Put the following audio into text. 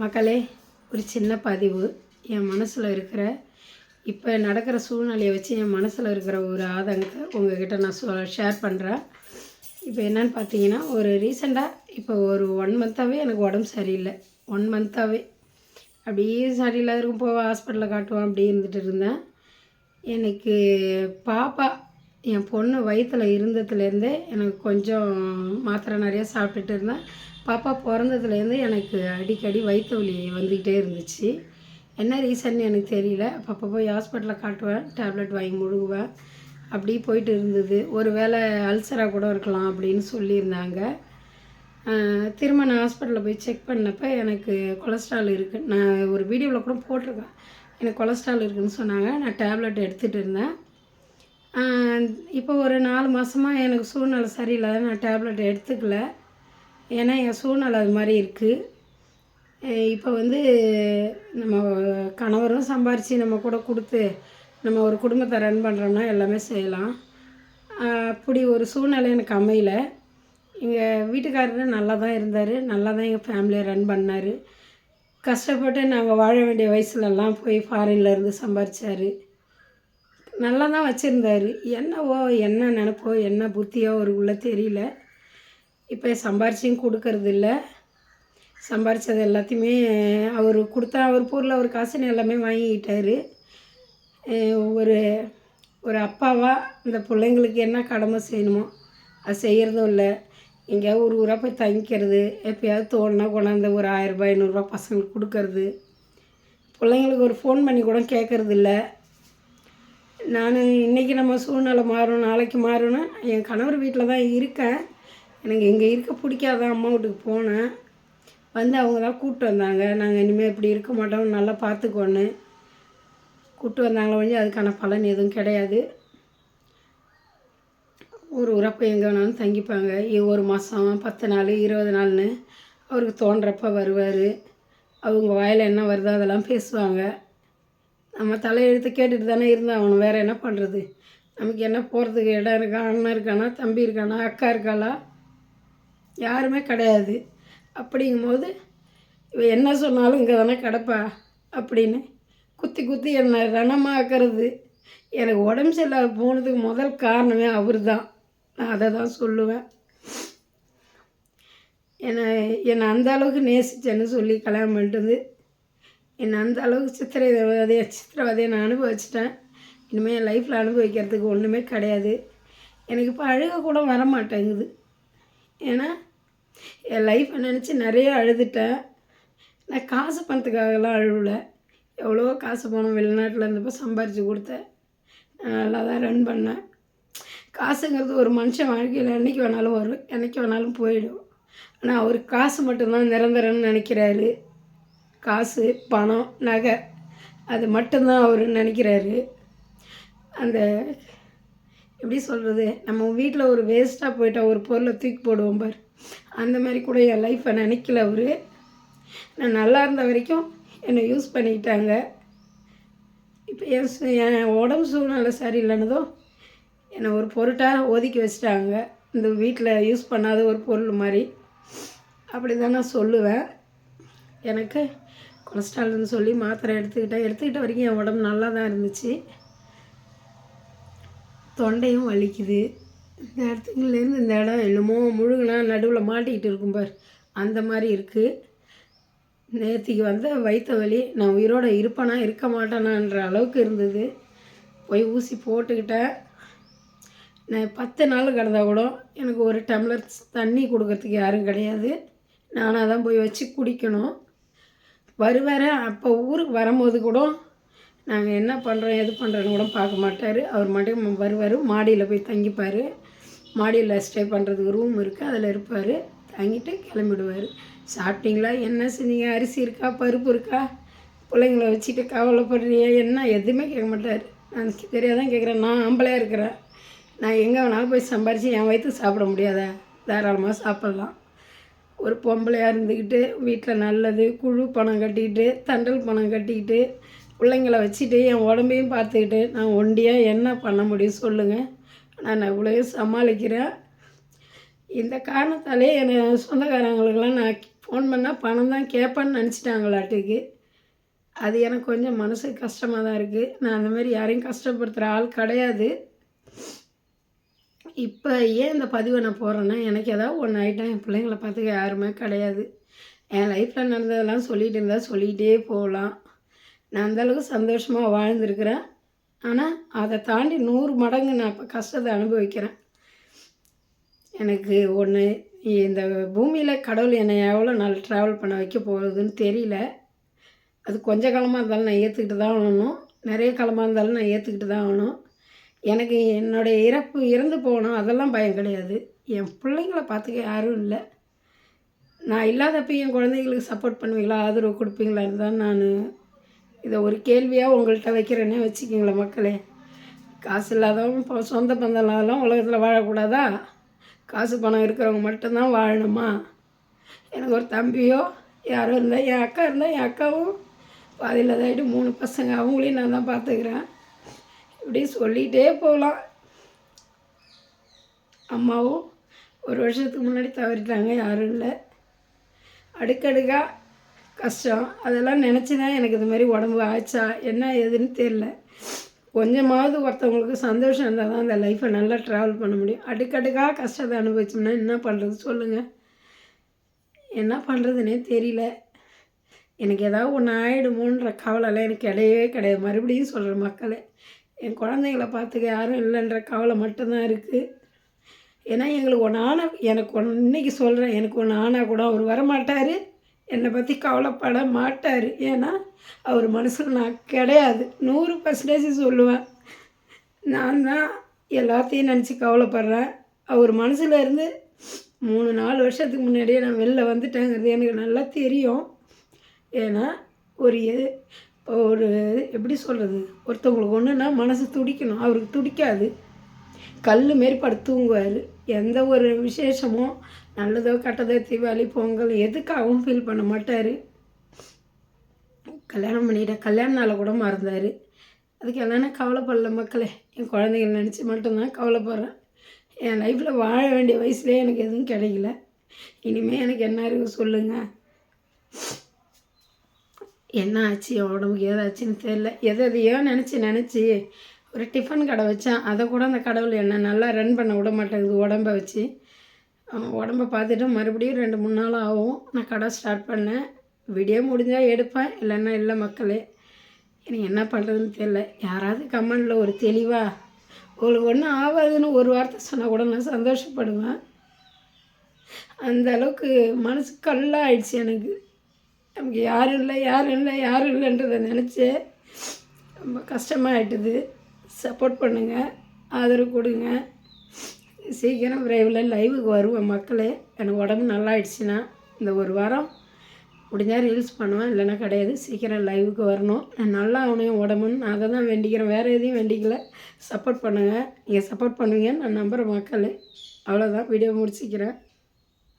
மக்களே ஒரு சின்ன பதிவு. என் மனசில் இருக்கிற இப்போ நடக்கிற சூழ்நிலையை வச்சு என் மனசில் இருக்கிற ஒரு ஆதங்கத்தை உங்ககிட்ட நான் சொ ஷேர் பண்ணுறேன் இப்போ என்னன்னு பார்த்தீங்கன்னா ஒரு ரீசெண்டாக இப்போ ஒரு ஒன் மந்த்தாகவே எனக்கு உடம்பு சரியில்லை. ஒன் மந்த்தாகவே அப்படியே சரியில்லாத இருக்கும். போக ஹாஸ்பிட்டலில் காட்டுவோம் அப்படியே இருந்துட்டு இருந்தேன். எனக்கு பாப்பா என் பொண்ணு வயிற்றில் இருந்ததுலேருந்தே எனக்கு கொஞ்சம் மாத்திரை நிறையா சாப்பிட்டுட்டு இருந்தேன். பாப்பா பிறந்ததுலேருந்து எனக்கு அடிக்கடி வயிற்று வலி வந்துக்கிட்டே இருந்துச்சு. என்ன ரீசன் எனக்கு தெரியல. அப்பப்போ போய் ஹாஸ்பிட்டலில் காட்டுவேன் டேப்லெட் வாங்கி முழுகுவேன். அப்படி போயிட்டு இருந்தது. ஒரு வேளை அல்சராக கூட இருக்கலாம் அப்படின்னு சொல்லியிருந்தாங்க. திரும்ப நான் ஹாஸ்பிட்டலில் போய் செக் பண்ணப்போ எனக்கு கொலஸ்ட்ரால் இருக்குது நான் ஒரு வீடியோவில் கூட போட்டிருக்கேன். எனக்கு கொலஸ்ட்ரால் இருக்குதுன்னு சொன்னாங்க. நான் டேப்லெட் எடுத்துகிட்டு இருந்தேன். இப்போ ஒரு நாலு மாதமாக எனக்கு சூழ்நிலை சரியில்லாத நான் டேப்லெட் எடுத்துக்கல. ஏன்னா என் சூழ்நிலை அது மாதிரி இருக்குது இப்போ வந்து நம்ம கணவரும் சம்பாரித்து நம்ம கூட கொடுத்து நம்ம ஒரு குடும்பத்தை ரன் பண்ணுறோம்னா எல்லாமே செய்யலாம். அப்படி ஒரு சூழ்நிலை எனக்கு அமையல. எங்கள் வீட்டுக்காரர் நல்லா தான் இருந்தார். நல்லா தான் எங்கள் ஃபேமிலியை ரன் பண்ணார். கஷ்டப்பட்டு நாங்கள் வாழ வேண்டிய வயசுலலாம் போய் ஃபாரின்ல இருந்து சம்பாரிச்சாரு. நல்லா தான் வச்சுருந்தாரு. என்னவோ என்ன நினப்போ என்ன புத்தியோ ஒரு உள்ள தெரியல. இப்போ சம்பாரிச்சும் கொடுக்கறது இல்லை சம்பாரித்தது எல்லாத்தையுமே அவர் கொடுத்தா அவர் பொருள் அவர் காசுன்னு எல்லாமே வாங்கிக்கிட்டார். ஒரு ஒரு அப்பாவா இந்த பிள்ளைங்களுக்கு என்ன கடமை செய்யணுமோ அது செய்கிறதும் இல்லை. எங்கேயாவது ஒரு ஊராக போய் தங்கிக்கிறது எப்பயாவது தோணுனா கொண்டாந்து ஒரு ஆயிரரூபா ஐநூறுரூவா பசங்களுக்கு கொடுக்கறது. பிள்ளைங்களுக்கு ஒரு ஃபோன் பண்ணி கூட கேட்கறது இல்லை. நான் இன்றைக்கி நம்ம சூழ்நிலை மாறும் நாளைக்கு மாறும்னா என் கணவர் வீட்டில் தான் இருக்கேன். எனக்கு இங்கே இருக்க பிடிக்காத அம்மா வீட்டுக்கு போனேன். வந்து அவங்க தான் கூப்பிட்டு வந்தாங்க. நாங்கள் இனிமேல் இப்படி இருக்க மாட்டோம். நல்லா பார்த்துக்கோன்னு. கூப்பிட்டு வந்தாங்களே ஒழிஞ்சு அதுக்கான பலன் எதுவும் கிடையாது. ஒரு ஊராக போய் எங்கே வேணாலும் தங்கிப்பாங்க. ஒரு மாதம் பத்து நாள் இருபது நாள்னு அவருக்கு தோன்றப்ப வருவார். அவங்க வாயில் என்ன வருதோ அதெல்லாம் பேசுவாங்க. நம்ம தலையெழுத்து கேட்டுட்டு தானே இருந்தாகணும் வேறு என்ன பண்ணுறது நமக்கு என்ன போகிறதுக்கு இடம் இருக்கா? அண்ணன் இருக்கானா? தம்பி இருக்கானா? அக்கா இருக்காளா? யாருமே கிடையாது. அப்படிங்கும்போது இவ என்ன சொன்னாலும் இங்கே தானே கிடப்பா? அப்படின்னு குத்தி குத்தி என்னை ரணமாக்குறது. எனக்கு உடம்பு சரியில்லாத போனதுக்கு முதல் காரணமே அவர் தான் நான் அதை தான் சொல்லுவேன். என்னை என்னை அந்த அளவுக்கு நேசிச்சேன்னு சொல்லி கல்யாணம் பண்ணிட்டு என்னை அந்த அளவுக்கு சித்திரவதையை சித்திரவதையை நான் அனுபவிச்சிட்டேன். இனிமேல் என் லைஃப்பில் அனுபவிக்கிறதுக்கு ஒன்றுமே கிடையாது. எனக்கு இப்போ அழுக கூட வர மாட்டேங்குது ஏன்னா என் லைஃப்பை நினச்சி நிறைய அழுதுட்டேன். நான் காசு பணத்துக்காகலாம் அழுவலை. எவ்வளோ காசு பணம் வெளிநாட்டில் இருந்தப்போ சம்பாரித்து கொடுத்தேன். நான் நல்லா தான் ரன் பண்ணேன். காசுங்கிறது ஒரு மனுஷன் வாழ்க்கையில் என்றைக்கு வேணாலும் வரும் என்றைக்கு வேணாலும் போயிடும். ஆனால் அவர் காசு மட்டும்தான் நிரந்தரம்னு நினைக்கிறாரு. காசு பணம் நகை அது மட்டும்தான் அவர் நினைக்கிறாரு. அந்த எப்படி சொல்கிறது நம்ம வீட்டில் ஒரு வேஸ்ட்டாக போயிட்டால் ஒரு பொருளை தூக்கி போடுவோம் பார். அந்த மாதிரி கூட என் லைஃப்பை நினைக்கல அவர். நான் நல்லா இருந்த வரைக்கும் என்னை யூஸ் பண்ணிக்கிட்டாங்க. இப்போ என் என் உடம்பு சூழ்நிலை சரியில்லைன்னதும் என்னை ஒரு பொருட்டாக ஒதுக்கி வச்சிட்டாங்க. இந்த வீட்டில் யூஸ் பண்ணாத ஒரு பொருள் மாதிரி. அப்படி தான் நான் சொல்லுவேன். எனக்கு கொலஸ்ட்ரால்னு சொல்லி மாத்திரை எடுத்துக்கிட்டேன். எடுத்துக்கிட்ட வரைக்கும் என் உடம்பு நல்லா தான் இருந்துச்சு. தொண்டையும் வலிக்குது. இந்த இடத்துலேருந்து இந்த இடம் என்னமோ முழுகுனா நடுவில் மாட்டிக்கிட்டு இருக்கும் பார். அந்த மாதிரி இருக்குது நேற்றுக்கு வந்த வைத்த வலி நான் உயிரோட இருப்பேனா இருக்க மாட்டேனான்ற அளவுக்கு இருந்தது. போய் ஊசி போட்டுக்கிட்டேன். நான் பத்து நாள் கிடந்தா கூட எனக்கு ஒரு டம்ளர் தண்ணி கொடுக்கறதுக்கு யாரும் கிடையாது. நானாக தான் போய் வச்சு குடிக்கணும். வருவார் அப்போ ஊருக்கு வரும்போது கூட நாங்கள் என்ன பண்ணுறோம் எது பண்ணுறோன்னு கூட பார்க்க மாட்டார். அவர் மட்டும் வருவார். மாடியில் போய் தங்கிப்பார். மாடியில் ஸ்டே பண்ணுறதுக்கு ரூம் இருக்குது அதில் இருப்பார். தங்கிட்டு கிளம்பிடுவார். சாப்பிட்டீங்களா? என்ன செஞ்சீங்க? அரிசி இருக்கா? பருப்பு இருக்கா? பிள்ளைங்கள வச்சுட்டு கவலைப்படுறியா என்ன? எதுவுமே கேட்க மாட்டார். நான் தெரியாதான் கேட்குறேன். நான் ஆம்பளையாக இருக்கிறேன். நான் எங்கே வேணாலும் போய் சம்பாரித்து என் வயிற்றுக்கு சாப்பிட முடியாதா? தாராளமாக சாப்பிட்லாம். ஒரு பொம்பளையாக இருந்துக்கிட்டு வீட்டில் நல்லது குழு பணம் கட்டிக்கிட்டு தண்டல் பணம் கட்டிக்கிட்டு பிள்ளைங்கள வச்சுட்டு என் உடம்பையும் பார்த்துக்கிட்டு நான் ஒண்டியாக என்ன பண்ண முடியும் சொல்லுங்கள் நான் இவ்வளோயும் சமாளிக்கிறேன். இந்த காரணத்தாலே என் சொந்தக்காரங்களுக்கெல்லாம் நான் ஃபோன் பண்ணால் பணம் தான் கேட்பேன்னு நினச்சிட்டாங்களாட்டுக்கு அது எனக்கு கொஞ்சம் மனசு கஷ்டமாக தான் இருக்குது நான் அந்த மாதிரி யாரையும் கஷ்டப்படுத்துகிற ஆள் கிடையாது. இப்போ ஏன் இந்த பதிவை நான் போடுறேன்னா எனக்கு ஏதாவது ஒன்று ஆகிட்டேன் என் பிள்ளைங்கள பார்த்துக்க யாருமே கிடையாது. என் லைஃப்பில் நடந்ததெல்லாம் சொல்லிகிட்டு இருந்தால் சொல்லிகிட்டே போகலாம். நான் அந்தளவுக்கு சந்தோஷமாக வாழ்ந்துருக்கிறேன். ஆனால் அதை தாண்டி நூறு மடங்கு நான் இப்போ கஷ்டத்தை அனுபவிக்கிறேன். எனக்கு ஒன்று இந்த பூமியில் கடவுள் என்னை எவ்வளோ நாள் ட்ராவல் பண்ண வைக்க போகுதுன்னு தெரியல. அது கொஞ்ச காலமாக இருந்தாலும் நான் ஏற்றுக்கிட்டு தான் ஆகணும். நிறைய காலமாக இருந்தாலும் நான் ஏற்றுக்கிட்டு தான் ஆகணும். எனக்கு என்னுடைய இறப்பு இறந்து போகணும் அதெல்லாம் பயம் கிடையாது. என் பிள்ளைங்கள பார்த்துக்க யாரும் இல்லை. நான் இல்லாதப்ப என் குழந்தைங்களுக்கு சப்போர்ட் பண்ணுவீங்களா? ஆதரவு கொடுப்பீங்களான்னு தான் நான் இதை ஒரு கேள்வியாக உங்கள்கிட்ட வைக்கிறேன்னே வச்சுக்கிங்களேன் மக்களே. காசு இல்லாதவங்க இப்போ சொந்த பந்தம் இல்லாதவங்க உலகத்தில் வாழக்கூடாதா? காசு பணம் இருக்கிறவங்க மட்டும்தான் வாழணுமா? எனக்கு ஒரு தம்பியோ யாரோ இருந்தால் என் அக்கா இருந்தால் என் அக்காவும் பாதியில் இதாகிட்டு மூணு பசங்க அவங்களையும் நான் தான் பார்த்துக்கிறேன். இப்படி சொல்லிகிட்டே போகலாம். அம்மாவும் ஒரு வருஷத்துக்கு முன்னாடி தவறிட்டாங்க யாரும் இல்லை. அடுக்கடுக்காக கஷ்டம். அதெல்லாம் நினச்சி தான் எனக்கு இது மாதிரி உடம்பு ஆச்சா என்ன ஏதுன்னு தெரில கொஞ்சமாவது ஒருத்தவங்களுக்கு சந்தோஷம் இருந்தால் தான் அந்த லைஃப்பை நல்லா ட்ராவல் பண்ண முடியும். அடுக்கடுக்காக கஷ்டத்தை அனுபவிச்சோம்னா என்ன பண்ணுறது சொல்லுங்கள் என்ன பண்ணுறதுனே தெரியல. எனக்கு ஏதாவது ஒன்று ஆகிடுமோன்ற கவலைலாம் எனக்கு கிடையவே கிடையாது. மறுபடியும் சொல்கிற மக்களே. என் குழந்தைங்கள பார்த்துக்க யாரும் இல்லைன்ற கவலை மட்டும்தான் இருக்குது ஏன்னா எங்களுக்கு ஒன்று ஆனால் எனக்கு ஒன்று இன்றைக்கி சொல்கிறேன் எனக்கு ஒன்று ஆனால் கூட அவர் வரமாட்டார். என்னை பற்றி கவலைப்பட மாட்டார். ஏன்னா அவர் மனசில் நான் கிடையாது. நூறு பர்சன்டேஜ் சொல்லுவேன். நான் தான் எல்லாத்தையும் நினச்சி கவலைப்படுறேன். அவர் மனசில் இருந்து மூணு நாலு வருஷத்துக்கு முன்னாடியே நான் வெளில வந்துட்டேங்கிறது எனக்கு நல்லா தெரியும். ஏன்னா ஒரு இப்போ ஒரு எப்படி சொல்கிறது ஒருத்தவங்களுக்கு ஒன்றுனா மனசு துடிக்கணும். அவருக்கு துடிக்காது. கல் மாரி படுத்து தூங்குவார் எந்த ஒரு விசேஷமோ நல்லதோ கெட்டதோ தீபாவளி பொங்கல் எதுக்காகவும் ஃபீல் பண்ண மாட்டார். கல்யாணம் பண்ணிட்ட கல்யாண நாளை கூட மறந்தார். அதுக்கு என்னென்ன கவலைப்படல மக்களே. என் குழந்தைங்கள நினச்சி மட்டும்தான் கவலைப்படுறேன். என் லைஃப்பில் வாழ வேண்டிய வயசுலேயே எனக்கு எதுவும் கிடைக்கல. இனிமேல் எனக்கு என்ன இருக்குது சொல்லுங்கள் என்ன ஆச்சு? என் உடம்புக்கு ஏதாச்சுன்னு தெரில எதை எதையோ நினச்சி நினச்சி ஒரு டிஃபன் கடை வச்சேன். அதை கூட அந்த கடவுள் என்ன நல்லா ரன் பண்ண விட மாட்டேங்குது. உடம்ப வச்சு. உடம்ப பார்த்துட்டு மறுபடியும் ரெண்டு மூணு நாள் ஆகும். நான் கடை ஸ்டார்ட் பண்ணேன். வீடியோ முடிஞ்சால் எடுப்பேன். இல்லைன்னா இல்லை மக்களே. எனக்கு என்ன பண்ணுறதுன்னு தெரில யாராவது கமெண்டில் ஒரு தெளிவாக உங்களுக்கு ஒன்றும் ஆகாதுன்னு ஒரு வார்த்தை சொன்னால் கூட நான் சந்தோஷப்படுவேன். அந்த அளவுக்கு மனசு கல்லாயிடுச்சு எனக்கு. நமக்கு யாரும் இல்லை யாரும் இல்லை யாரும் இல்லைன்றதை நினச்சே ரொம்ப கஷ்டமாயிட்டுது. சப்போர்ட் பண்ணுங்கள் ஆதரவு கொடுங்க. சீக்கிரம் விரைவில் லைவுக்கு வருவேன் மக்களே. எனக்கு உடம்பு நல்லா ஆயிடுச்சுன்னா இந்த ஒரு வாரம் முடிஞ்சால் ரீல்ஸ் பண்ணுவேன். இல்லைன்னா கிடையாது. சீக்கிரம் லைவுக்கு வரணும். நான் நல்லா ஆகணும் உடம்புன்னு அதை தான் வேண்டிக்கிறேன். வேறு எதையும் வேண்டிக்கல. சப்போர்ட் பண்ணுங்கள் நீங்கள் சப்போர்ட் பண்ணுவீங்கன்னு நான் நம்புகிற மக்கள். அவ்வளோதான் வீடியோ முடிச்சுக்கிறேன்.